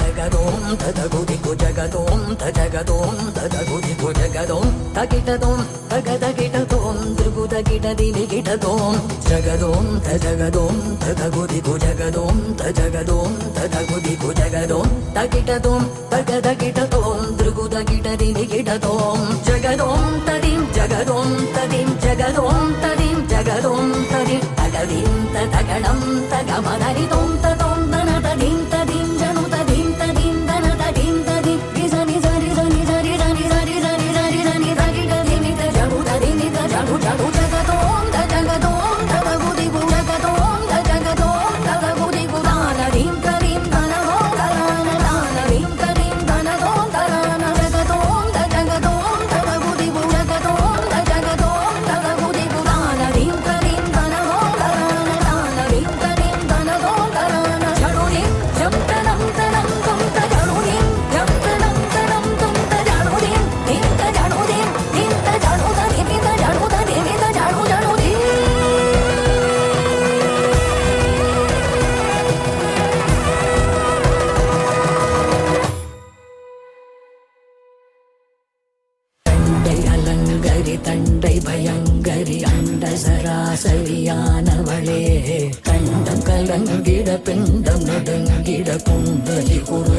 జగదోం తదగు దిగు జగదోం తగదోం తదగు దిగు జగదోం తగిటదోం తగదగిటదోం దృగు తగిటదిని గిటదోం జగదోం తగదోం తదగు దిగు జగదోం తగదోం తదగు దిగు జగదోం తగిటదోం తగదగిటదోం దృగు తగిటదిని గిటదోం జగదోం తదిం జగదోం తదిం జగదోం తదిం జగదోం తదిం తగదిం తగడం తగమదరిదోం త சரியானவளே. கண்டம் கலங்கிட பிண்டம் நடுங்கிட குண்டலி குரு